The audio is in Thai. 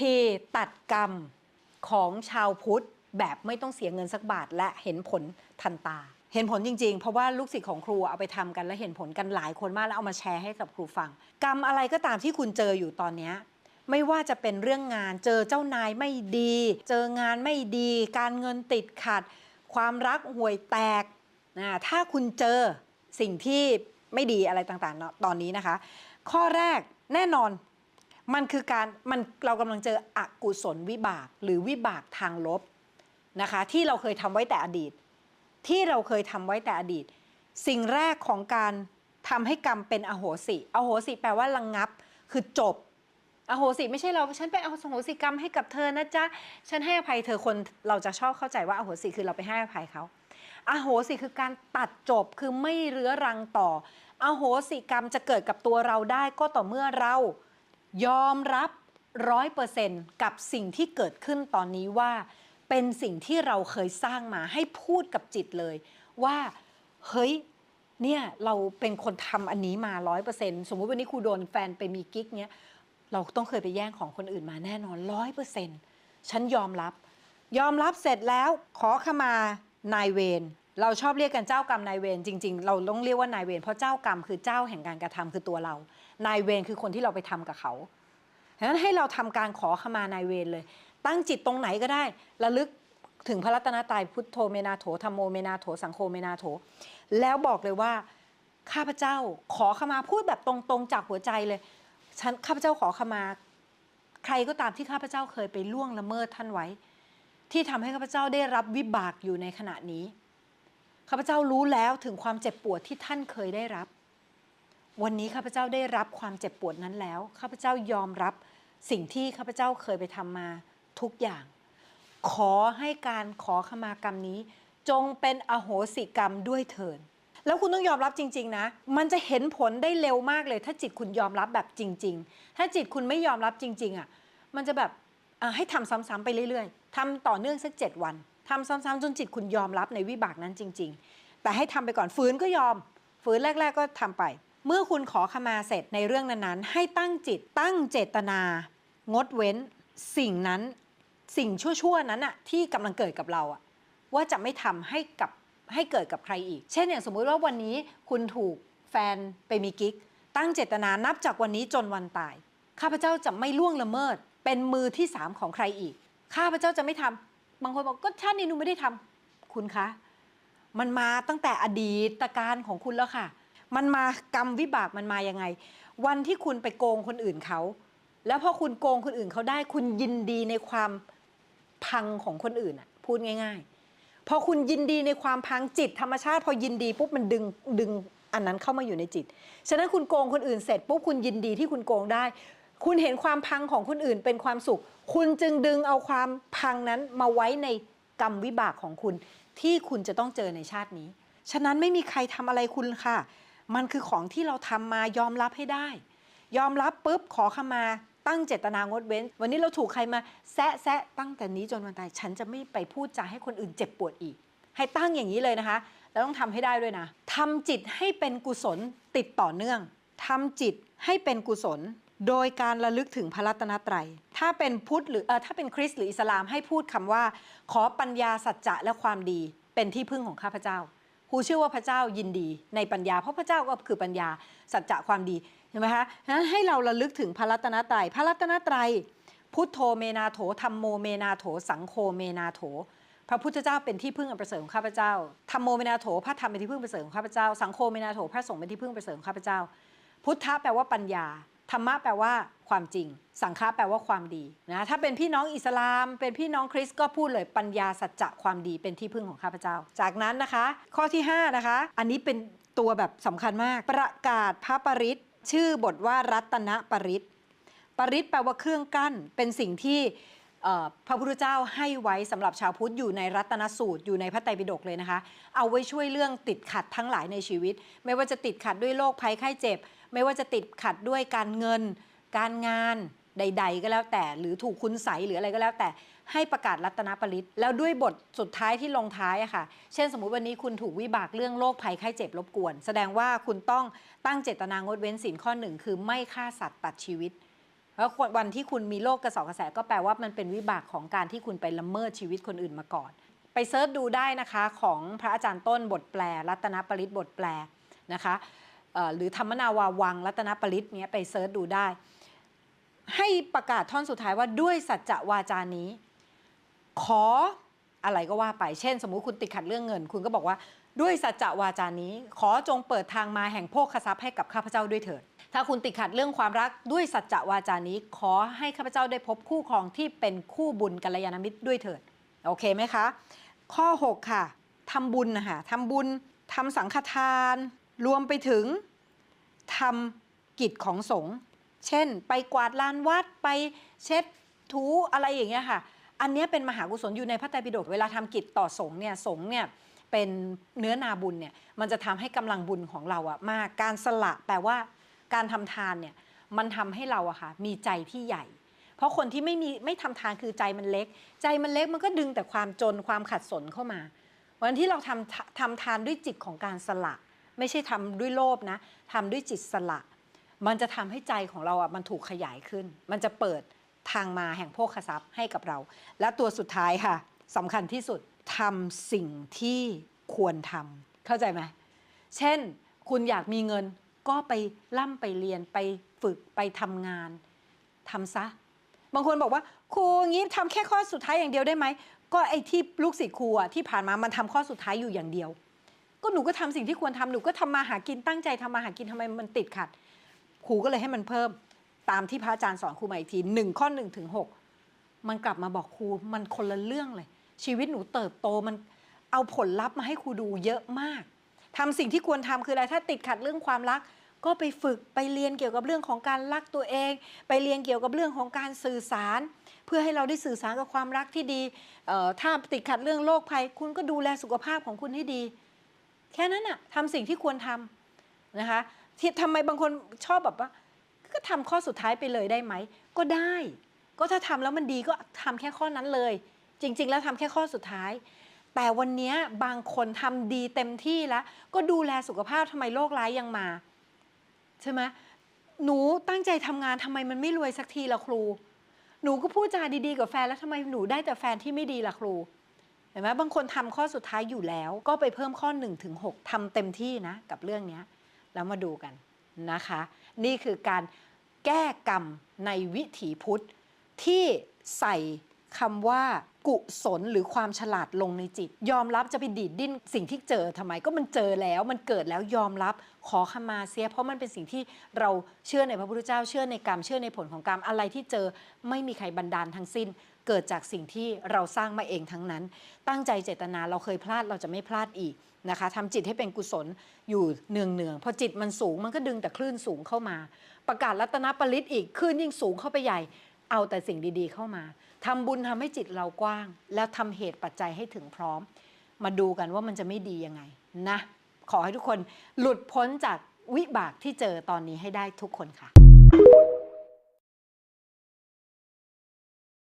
ที่ตัดกรรมของชาวพุทธแบบไม่ต้องเสียเงินสักบาท และเห็นผลทันตา เห็นผลจริง ๆ เพราะว่าลูกศิษย์ของครูเอาไปทำกันและเห็นผลกันหลายคนมากแล้วเอามาแชร์ให้กับครูฟัง กรรมอะไรก็ตามที่คุณเจออยู่ตอนเนี้ยไม่ว่าจะเป็นเรื่องงานเจอเจ้านายไม่ดี เจองานไม่ดี การเงินติดขัด ความรักห่วยแตกนะถ้าคุณเจอสิ่งที่ไม่ดีอะไรต่างๆเนอะตอนนี้นะคะ ข้อแรกแน่นอน มันคือการมันเรากำลังเจออกุศลวิบากหรือวิบากทางลบนะคะ ที่เราเคยทำไว้แต่อดีต ที่เราเคยทำไว้แต่อดีต สิ่งแรกของการทำให้กรรมเป็นอโหสิอโหสิแปลว่าระงงับ คือจบ อโหสิไม่ใช่เราฉันไปเอาอโหสิกรรมให้กับเธอนะจ๊ะฉันให้อภัยเธอคนเราจะชอบเข้าใจว่าอโหสิคือเราไปให้อภัยเขาอโหสิคือการตัดจบคือไม่เรื้อรังต่อ อโหสิกรรมจะเกิดกับตัวเราได้ก็ต่อเมื่อเรา ยอมรับร้อยเปอร์เซนต์กับสิ่งที่เกิดขึ้นตอนนี้ว่า เป็นสิ่งที่เราเคยสร้างมาให้พูดกับจิตเลย ว่าเฮ้ยเนี่ยเราเป็นคนทำอันนี้มาร้อยเปอร์เซ็นต์สมมุติวันนี้ครูโดนแฟนไปมีกิ๊กเนี้ยเราต้องเคยไปแย่งของคนอื่นมาแน่นอนร้อยเปอร์เซ็นต์ฉันยอมรับ ยอมรับเสร็จแล้วขอขมานายเวร เราชอบเรียกกันเจ้ากรรมนายเวรจริง ๆ เราต้องเรียกว่านายเวรเพราะเจ้ากรรมคือเจ้าแห่งการกระทำคือตัวเรา นายเวรคือคนที่เราไปทำกับเขาฉะนั้นให้เราทำการขอขมานายเวรเลย ตั้งจิตตรงไหนก็ได้ ระลึกถึงพระรัตนตรัยพุทโธเมนาโถธรรมโมเมนาโถสังโฆเมนาโถ แล้วบอกเลยว่าข้าพเจ้าขอขมาพูดแบบตรงๆจากหัวใจเลยฉันข้าพเจ้าขอขมา ใครก็ตามที่ข้าพเจ้าเคยไปล่วงละเมิดท่านไว้ ที่ทำให้ข้าพเจ้าได้รับวิบากอยู่ในขณะนี้ ข้าพเจ้ารู้แล้วถึงความเจ็บปวดที่ท่านเคยได้รับ วันนี้ข้าพเจ้าได้รับความเจ็บปวดนั้นแล้ว ข้าพเจ้ายอมรับสิ่งที่ข้าพเจ้าเคยไปทำมาทุกอย่าง ขอให้การขอขมากรรมนี้ จงเป็นอโหสิกรรมด้วยเถิดแล้วคุณต้องยอมรับจริง ๆ นะ มันจะเห็นผลได้เร็วมากเลย ถ้าจิตคุณยอมรับแบบจริง ๆ ถ้าจิตคุณไม่ยอมรับจริง ๆ อะ มันจะแบบให้ทำซ้ำๆไปเรื่อย ๆทำต่อเนื่องสักเจ็ดวัน ทำซ้ำๆจนจิตคุณยอมรับในวิบากนั้นจริง ๆ แต่ให้ทำไปก่อนฝืนก็ยอม ฝืนแรก ๆ ก็ทำไป เมื่อคุณขอขมาเสร็จในเรื่องนั้นๆ ให้ตั้งจิตตั้งเจตนา งดเว้นสิ่งนั้นสิ่งชั่วๆนั้นอะที่กำลังเกิดกับเราอะว่าจะไม่ทำให้กับให้เกิดกับใครอีก เช่นอย่างสมมุติว่าวันนี้คุณถูกแฟนไปมีกิ๊ก ตั้งเจตนานับจากวันนี้จนวันตาย ข้าพเจ้าจะไม่ล่วงละเมิด เป็นมือที่สามของใครอีก ข้าพเจ้าจะไม่ทำ บางคนบอกก็ชาตินี้หนูไม่ได้ทำคุณคะ มันมาตั้งแต่อดีตการของคุณแล้วค่ะ มันมากรรมวิบากมันมายังไง วันที่คุณไปโกงคนอื่นเขา แล้วพอคุณโกงคนอื่นเขาได้ คุณยินดีในความพังของคนอื่นอะ พูดง่าย ๆ พอคุณยินดีในความพังจิตธรรมชาติ พอยินดีปุ๊บมันดึงดึงอันนั้นเข้ามาอยู่ในจิต ฉะนั้นคุณโกงคนอื่นเสร็จปุ๊บคุณยินดีที่คุณโกงได้ คุณเห็นความพังของคนอื่นเป็นความสุข คุณจึงดึงเอาความพังนั้นมาไว้ในกรรมวิบากของคุณ ที่คุณจะต้องเจอในชาตินี้ ฉะนั้นไม่มีใครทำอะไรคุณค่ะ มันคือของที่เราทำมายอมรับให้ได้ ยอมรับปุ๊บขอขมาตั้งเจตนางดเว้น วันนี้เราถูกใครมาแซะแซะตั้งแต่นี้จนวันตาย ฉันจะไม่ไปพูดจาให้คนอื่นเจ็บปวดอีก ให้ตั้งอย่างนี้เลยนะคะ แล้วต้องทำให้ได้ด้วยนะทำจิตให้เป็นกุศลติดต่อเนื่องทำจิตให้เป็นกุศล โดยการระลึกถึงพระรัตนตรัย ถ้าเป็นพุทธหรืออถ้าเป็นคริสต์หรืออิสลามให้พูดคำว่า ขอปัญญาสัจจะและความดี เป็นที่พึ่งของข้าพเจ้าครูเชื่อว่าพระเจ้ายินดีในปัญญา เพราะพระเจ้าก็คือปัญญาสัจจะความดีเห็นไหมคะฉะนั้นให้เราระลึกถึงพระรัตนตรัย พระรัตนตรัย พุทโธเมนาโถธรรมโมเมนาโถ สังโฆเมนาโถ พระพุทธเจ้าเป็นที่พึ่งอันประเสริฐของข้าพเจ้าธรรมโมเมนาโถพระธรรมเป็นที่พึ่งประเสริฐของข้าพเจ้า สังโฆเมนาโถพระสงฆ์เป็นที่พึ่งประเสริฐของข้าพเจ้า พุทธะแปลว่าปัญญา ธรรมะแปลว่าความจริง สังฆะแปลว่าความดีนะถ้าเป็นพี่น้องอิสลาม เป็นพี่น้องคริสก็พูดเลยปัญญาสัจจะความดีเป็นที่พึ่งของข้าพเจ้า จากนั้นนะคะ ข้อที่ 5 นะคะ อันนี้เป็นตัวแบบสำคัญมาก ประกาศพระปริตชื่อบทว่ารัตนปริตปริตแปลว่าเครื่องกั้น เป็นสิ่งที่พระพุทธเจ้าให้ไว้สำหรับชาวพุทธอยู่ในรัตนสูตรอยู่ในพระไตรปิฎกเลยนะคะ เอาไว้ช่วยเรื่องติดขัดทั้งหลายในชีวิต ไม่ว่าจะติดขัดด้วยโรคภัยไข้เจ็บ ไม่ว่าจะติดขัดด้วยการเงิน การงานใด ๆ ก็แล้วแต่ หรือถูกคุณใสหรืออะไรก็แล้วแต่ให้ประกาศรัตนปริตแล้วด้วยบทสุดท้ายที่ลงท้ายอะค่ะ เช่นสมมุติวันนี้คุณถูกวิบากเรื่องโรคภัยไข้เจ็บรบกวน แสดงว่าคุณต้องตั้งเจตนางดเว้นศีลข้อหนึ่งคือไม่ฆ่าสัตว์ตัดชีวิตแล้ววันที่คุณมีโรคกระสอบกระแสก็แปลว่ามันเป็นวิบากของการที่คุณไปละเมิดชีวิตคนอื่นมาก่อน ไปเซิร์ชดูได้นะคะของพระอาจารย์ต้นบทแปล รัตนปริตบทแปลนะคะ หรือธรรมนาวาวังรัตนปริตเนี้ยไปเซิร์ชดูได้ ให้ประกาศท่อนสุดท้ายว่าด้วยสัจจะวาจานี้ ขออะไรก็ว่าไปเช่น สมมุติคุณติดขัดเรื่องเงิน คุณก็บอกว่าด้วยสัจจะวาจานี้ ขอจงเปิดทางมาแห่งโภคทรัพย์ให้กับข้าพเจ้าด้วยเถิดถ้าคุณติดขัดเรื่องความรักด้วยสัจจะวาจานี้ ขอให้ข้าพเจ้าได้พบคู่ครองที่เป็นคู่บุญกัลยาณมิตรด้วยเถิดโอเคไหมคะ ข้อ 6 ค่ะทำบุญนะคะทำบุญทำสังฆทาน รวมไปถึงทำกิจของสงฆ์เช่น ไปกวาดลานวัดไปเช็ดถูอะไรอย่างเงี้ยค่ะ อันนี้เป็นมหากุศลอยู่ในพระไตรปิฎกเวลาทำกิจต่อสงฆ์เนี่ยสงฆ์เนี่ยเป็นเนื้อนาบุญเนี่ยมันจะทำให้กำลังบุญของเราอะมากการสละแปลว่าการทำทานเนี่ยมันทำให้เราอะค่ะมีใจที่ใหญ่ เพราะคนที่ไม่มีไม่ทำทานคือใจมันเล็ก ใจมันเล็กมันก็ดึงแต่ความจนความขัดสนเข้ามา วันที่เราทำทำทานด้วยจิตของการสละ ไม่ใช่ทำด้วยโลภนะทำด้วยจิตสละ มันจะทำให้ใจของเราอะมันถูกขยายขึ้น มันจะเปิดทางมาแห่งโภคทรัพย์ให้กับเรา และตัวสุดท้ายค่ะสำคัญที่สุดทำสิ่งที่ควรทำเข้าใจไหมเช่น คุณอยากมีเงินก็ไปล่ำไปเรียนไปฝึกไปทำงานทำซะ บางคนบอกว่าครูงี้ทำแค่ข้อสุดท้ายอย่างเดียวได้ไหมก็ไอ้ที่ลูกศิษย์ครูอะที่ผ่านมามันทำข้อสุดท้ายอยู่อย่างเดียว ก็หนูก็ทำสิ่งที่ควรทำหนูก็ทำมาหากินตั้งใจทำมาหากินทำไมมันติดขัดครูก็เลยให้มันเพิ่มตามที่พระอาจารย์สอนครูมาอีกทีหนึ่งข้อหนึ่งถึงหกมันกลับมาบอกครูมันคนละเรื่องเลย ชีวิตหนูเติบโตมันเอาผลลัพธ์มาให้ครูดูเยอะมากทำสิ่งที่ควรทำคืออะไรถ้าติดขัดเรื่องความรัก ก็ไปฝึกไปเรียนเกี่ยวกับเรื่องของการรักตัวเอง ไปเรียนเกี่ยวกับเรื่องของการสื่อสาร เพื่อให้เราได้สื่อสารกับความรักที่ดีถ้าติดขัดเรื่องโรคภัย คุณก็ดูแลสุขภาพของคุณให้ดี แค่นั้นน่ะทำสิ่งที่ควรทำนะคะที่ทำไมบางคนชอบแบบว่า ก็ทำข้อสุดท้ายไปเลยได้ไหม ก็ได้ ก็ถ้าทำแล้วมันดีก็ทำแค่ข้อนั้นเลย จริง ๆ แล้วทำแค่ข้อสุดท้าย แต่วันนี้บางคนทำดีเต็มที่แล้ว ก็ดูแลสุขภาพทำไมโรคร้ายยังมาใช่ไหมหนูตั้งใจทำงานทำไมมันไม่รวยสักทีละครู หนูก็พูดจาดีๆกับแฟนแล้วทำไมหนูได้แต่แฟนที่ไม่ดีล่ะครู เห็นไหมบางคนทำข้อสุดท้ายอยู่แล้ว ก็ไปเพิ่มข้อ1นถึงหทำเต็มที่นะกับเรื่องนี้แล้วมาดูกันนะคะ นี่คือการแก้กรรมในวิถีพุทธที่ใส่คำว่า กุศลหรือความฉลาดลงในจิต ยอมรับจะไปดีดดิ้นสิ่งที่เจอทำไมก็มันเจอแล้ว มันเกิดแล้วยอมรับขอขมาเสีย เพราะมันเป็นสิ่งที่เราเชื่อในพระพุทธเจ้าเชื่อในกรรมเชื่อในผลของกรรมอะไรที่เจอไม่มีใครบันดาลทั้งสิ้น เกิดจากสิ่งที่เราสร้างมาเองทั้งนั้น ตั้งใจเจตนาเราเคยพลาดเราจะไม่พลาดอีกนะคะทำจิตให้เป็นกุศลอยู่เนืองเนืองๆพอจิตมันสูงมันก็ดึงแต่คลื่นสูงเข้ามา ประกาศรัตนปริตอีกคลื่นยิ่งสูงเข้าไปใหญ่ เอาแต่สิ่งดีๆเข้ามาทำบุญทำให้จิตเรากว้าง แล้วทำเหตุปัจจัยให้ถึงพร้อม มาดูกันว่ามันจะไม่ดียังไงนะ ขอให้ทุกคนหลุดพ้นจากวิบากที่เจอตอนนี้ให้ได้ทุกคนค่ะ